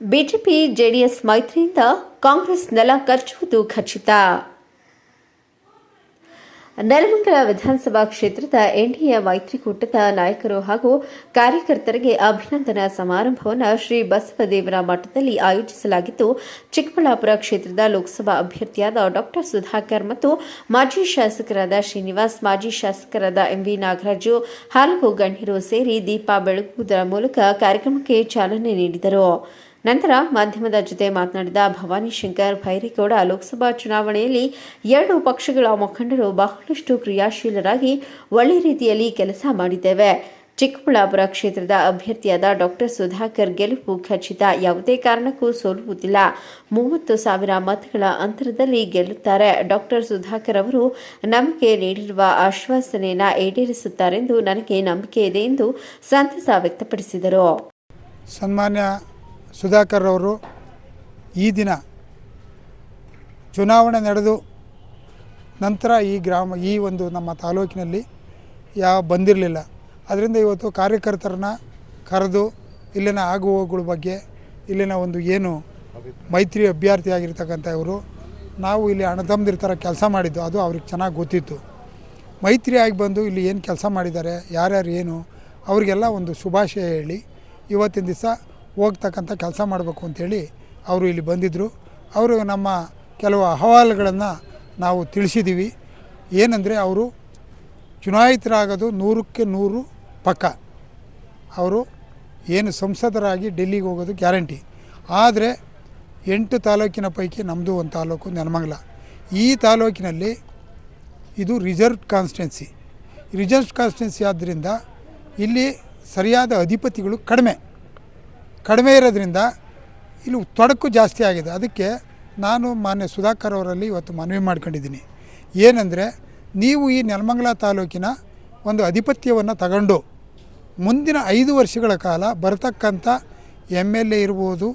BJP JDS ಮೈತ್ರಿಯಿಂದ Congress ನೆಲ ಕಚ್ಚುವುದು ಖಚಿತ. ನೆಲಮಂಗಲ ವಿಧಾನಸಭಾ ಕ್ಷೇತ್ರದ ಎನ್ಡಿಎ ಮೈತ್ರಿಕೂಟದ ನಾಯಕರು ಹಾಗೂ ಕಾರ್ಯಕರ್ತರಿಗೆ ಅಭಿನಂದನಾ ಸಮಾರಂಭವನ್ನು ಶ್ರೀ ಬಸವದೇವರ ಮಠದಲ್ಲಿ ಆಯೋಜಿಸಲಾಗಿದ್ದು, ಚಿಕ್ಕಬಳ್ಳಾಪುರ ಕ್ಷೇತ್ರದ ಲೋಕಸಭಾ ಅಭ್ಯರ್ಥಿಯಾದ ಡಾಕ್ಟರ್ ಸುಧಾಕರ್ ಮತ್ತು ಮಾಜಿ ಶಾಸಕರಾದ ಶ್ರೀನಿವಾಸ್, ಮಾಜಿ ಶಾಸಕರಾದ ಎಂವಿ ನಾಗರಾಜು ಹಲವು ಗಣ್ಯರು ಸೇರಿ ದೀಪ ಬೆಳಗುವುದರ ಮೂಲಕ ಕಾರ್ಯಕ್ರಮಕ್ಕೆ ಚಾಲನೆ ನೀಡಿದರು. ನಂತರ ಮಾಧ್ಯಮದ ಜೊತೆ ಮಾತನಾಡಿದ ಭವಾನಿ ಶಂಕರ್, ಭೈರೇಗೌಡ ಲೋಕಸಭಾ ಚುನಾವಣೆಯಲ್ಲಿ ಎರಡು ಪಕ್ಷಗಳ ಮುಖಂಡರು ಬಹಳಷ್ಟು ಕ್ರಿಯಾಶೀಲರಾಗಿ ಒಳ್ಳೆ ರೀತಿಯಲ್ಲಿ ಕೆಲಸ ಮಾಡಿದ್ದೇವೆ. ಚಿಕ್ಕಬಳ್ಳಾಪುರ ಕ್ಷೇತ್ರದ ಅಭ್ಯರ್ಥಿಯಾದ ಡಾಕ್ಟರ್ ಸುಧಾಕರ್ ಗೆಲುವು ಖಚಿತ. ಯಾವುದೇ ಕಾರಣಕ್ಕೂ ಸೋಲುವುದಿಲ್ಲ. ಮೂವತ್ತು ಸಾವಿರ ಮತಗಳ ಅಂತರದಲ್ಲಿ ಗೆಲ್ಲುತ್ತಾರೆ. ಡಾಕ್ಟರ್ ಸುಧಾಕರ್ ಅವರು ನಮಗೆ ನೀಡಿರುವ ಆಶ್ವಾಸನೆಯನ್ನು ಈಡೇರಿಸುತ್ತಾರೆಂದು ನನಗೆ ನಂಬಿಕೆ ಇದೆ ಎಂದು ಸಂತಸ ವ್ಯಕ್ತಪಡಿಸಿದರು. ಸನ್ಮಾನ್ಯ ಸುಧಾಕರ್ ಅವರು ಈ ದಿನ ಚುನಾವಣೆ ನಡೆದು ನಂತರ ಈ ಗ್ರಾಮ, ಈ ಒಂದು ನಮ್ಮ ತಾಲೂಕಿನಲ್ಲಿ ಯಾವ ಬಂದಿರಲಿಲ್ಲ. ಅದರಿಂದ ಇವತ್ತು ಕಾರ್ಯಕರ್ತರನ್ನ ಕರೆದು ಇಲ್ಲಿನ ಆಗುಹೋಗುಗಳ ಬಗ್ಗೆ ಇಲ್ಲಿನ ಒಂದು ಏನು ಮೈತ್ರಿ ಅಭ್ಯರ್ಥಿಯಾಗಿರ್ತಕ್ಕಂಥ ಇವರು, ನಾವು ಇಲ್ಲಿ ಅಣ್ಣತಮ್ಮದಿರ ಥರ ಕೆಲಸ ಮಾಡಿದ್ದು, ಅದು ಅವ್ರಿಗೆ ಚೆನ್ನಾಗಿ ಗೊತ್ತಿತ್ತು. ಮೈತ್ರಿ ಆಗಿ ಬಂದು ಇಲ್ಲಿ ಏನು ಕೆಲಸ ಮಾಡಿದ್ದಾರೆ, ಯಾರ್ಯಾರು ಏನು, ಅವರಿಗೆಲ್ಲ ಒಂದು ಶುಭಾಶಯ ಹೇಳಿ, ಇವತ್ತಿನ ದಿವಸ ಹೋಗ್ತಕ್ಕಂಥ ಕೆಲಸ ಮಾಡಬೇಕು ಅಂತೇಳಿ ಅವರು ಇಲ್ಲಿ ಬಂದಿದ್ದರು ಅವರು ನಮ್ಮ ಕೆಲವು ಅಹವಾಲುಗಳನ್ನು ನಾವು ತಿಳಿಸಿದ್ದೀವಿ ಏನಂದರೆ ಅವರು ಚುನಾಯಿತರಾಗೋದು ನೂರಕ್ಕೆ ನೂರು ಪಕ್ಕ. ಅವರು ಏನು ಸಂಸದರಾಗಿ ಡೆಲ್ಲಿಗೆ ಹೋಗೋದು ಗ್ಯಾರಂಟಿ. ಆದರೆ ಎಂಟು ತಾಲೂಕಿನ ಪೈಕಿ ನಮ್ಮದು ಒಂದು ತಾಲೂಕು ನೆಲಮಂಗಲ. ಈ ತಾಲೂಕಿನಲ್ಲಿ ಇದು ರಿಸರ್ವ್ ಕಾನ್ಸ್ಟೆನ್ಸಿ ರಿಸರ್ವ್ ಕಾನ್ಸ್ಟೆನ್ಸಿ ಆದ್ದರಿಂದ ಇಲ್ಲಿ ಸರಿಯಾದ ಅಧಿಪತಿಗಳು ಕಡಿಮೆ. ಕಡಿಮೆ ಇರೋದ್ರಿಂದ ಇಲ್ಲಿ ತೊಡಕು ಜಾಸ್ತಿ ಆಗಿದೆ. ಅದಕ್ಕೆ ನಾನು ಮಾನ್ಯ ಸುಧಾಕರ್ ಅವರಲ್ಲಿ ಇವತ್ತು ಮನವಿ ಮಾಡ್ಕೊಂಡಿದ್ದೀನಿ. ಏನಂದರೆ ನೀವು ಈ ನೆಲಮಂಗಲ ತಾಲೂಕಿನ ಒಂದು ಅಧಿಪತ್ಯವನ್ನು ತಗೊಂಡು ಮುಂದಿನ ಐದು ವರ್ಷಗಳ ಕಾಲ ಬರತಕ್ಕಂಥ ಎಂ ಎಲ್ ಎ ಇರ್ಬೋದು,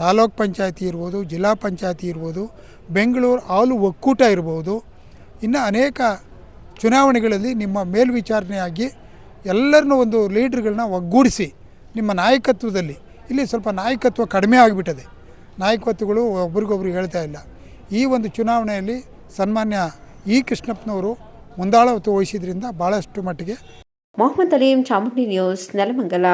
ತಾಲೂಕ್ ಪಂಚಾಯತಿ ಇರ್ಬೋದು, ಜಿಲ್ಲಾ ಪಂಚಾಯತಿ ಇರ್ಬೋದು, ಬೆಂಗಳೂರು ಆಲು ಒಕ್ಕೂಟ ಇರ್ಬೋದು, ಇನ್ನು ಅನೇಕ ಚುನಾವಣೆಗಳಲ್ಲಿ ನಿಮ್ಮ ಮೇಲ್ವಿಚಾರಣೆಯಾಗಿ ಎಲ್ಲರನ್ನೂ ಒಂದು ಲೀಡ್ರ್ಗಳನ್ನ ಒಗ್ಗೂಡಿಸಿ ನಿಮ್ಮ ನಾಯಕತ್ವದಲ್ಲಿ ಇಲ್ಲಿ ಸ್ವಲ್ಪ ನಾಯಕತ್ವ ಕಡಿಮೆ ಆಗಿಬಿಟ್ಟಿದೆ. ನಾಯಕತ್ವಗಳು ಒಬ್ರಿಗೊಬ್ರು ಹೇಳ್ತಾ ಇಲ್ಲ. ಈ ಒಂದು ಚುನಾವಣೆಯಲ್ಲಿ ಸನ್ಮಾನ್ಯ ಇ ಕೃಷ್ಣಪ್ಪನವರು ಮುಂದಾಳತ್ವ ವಹಿಸಿದ್ರಿಂದ ಭಾಳಷ್ಟು ಮಟ್ಟಿಗೆ. ಮೊಹಮ್ಮದ್ ಅಲೀಂ ಚಾಮುಂಡಿ ನ್ಯೂಸ್ ನೆಲಮಂಗಲ.